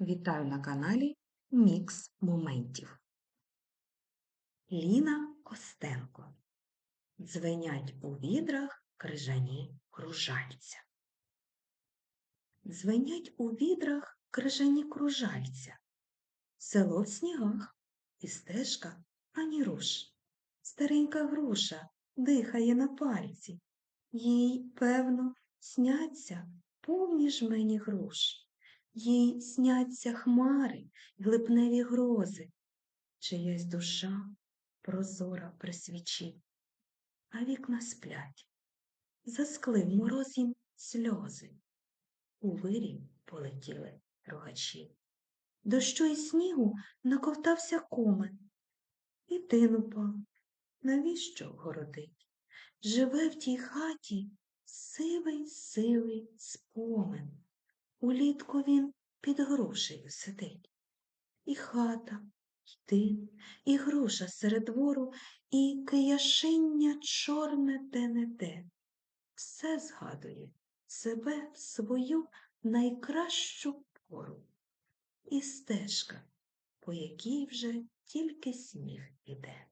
Вітаю на каналі Мікс Моментів. Ліна Костенко. Дзвенять у відрах крижані кружальця. Дзвенять у відрах крижані кружальця. Село в снігах і стежка ані руш. Старенька груша дихає на пальці. Їй, певно, сняться повні жмені груш. Їй сняться хмари, глибневі грози, чиясь душа прозора при свічі, а вікна сплять, засклив мороз їм сльози. У вирі полетіли рогачі. Дощу і снігу наковтався комен. І тин упав, навіщо городить? Живе в тій хаті сивий сивий спомин. Улітку він під грушею сидить. І хата, і тин, і груша серед двору, і кияшиння чорне де-не-де. Все згадує себе в свою найкращу пору. І стежка, по якій вже тільки сніг іде.